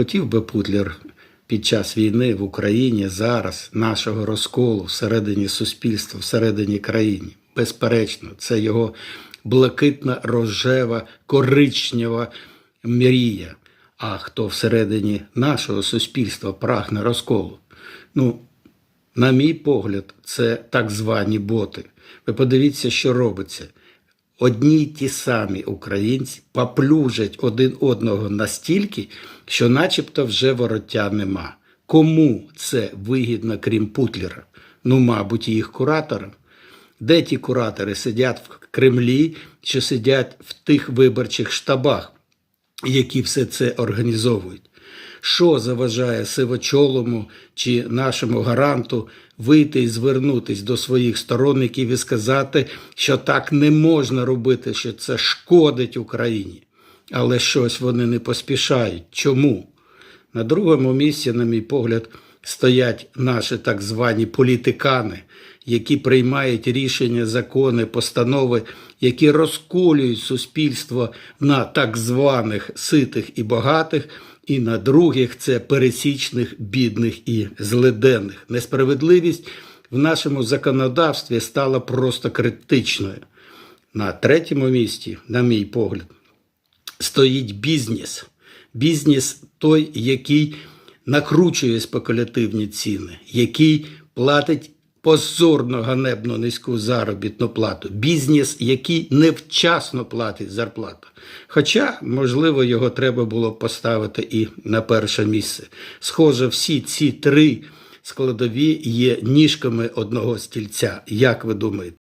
Хотів би Путлер під час війни в Україні зараз нашого розколу всередині суспільства, всередині країни. Безперечно, це його блакитна, рожева, коричнева мрія. А хто всередині нашого суспільства прагне розколу? Ну, на мій погляд, це так звані боти. Ви подивіться, що робиться. Одні й ті самі українці поплюжать один одного настільки, що начебто вже вороття нема. Кому це вигідно, крім Путлера? Ну, мабуть, їх кураторам. Де ті куратори сидять в Кремлі чи сидять в тих виборчих штабах, які все це організовують? Що заважає сивочолому чи нашому гаранту вийти і звернутись до своїх сторонників і сказати, що так не можна робити, що це шкодить Україні. Але щось вони не поспішають. Чому? На другому місці, на мій погляд, стоять наші так звані політикани, які приймають рішення, закони, постанови, які розколюють суспільство на так званих ситих і багатих, і на других це пересічних, бідних і злиденних. Несправедливість в нашому законодавстві стала просто критичною. На третьому місці, на мій погляд, стоїть бізнес. Бізнес той, який накручує спекулятивні ціни, який платить позорно ганебно низьку заробітну плату. Бізнес, який невчасно платить зарплату. Хоча, можливо, його треба було поставити і на перше місце. Схоже, всі ці три складові є ніжками одного стільця. Як ви думаєте?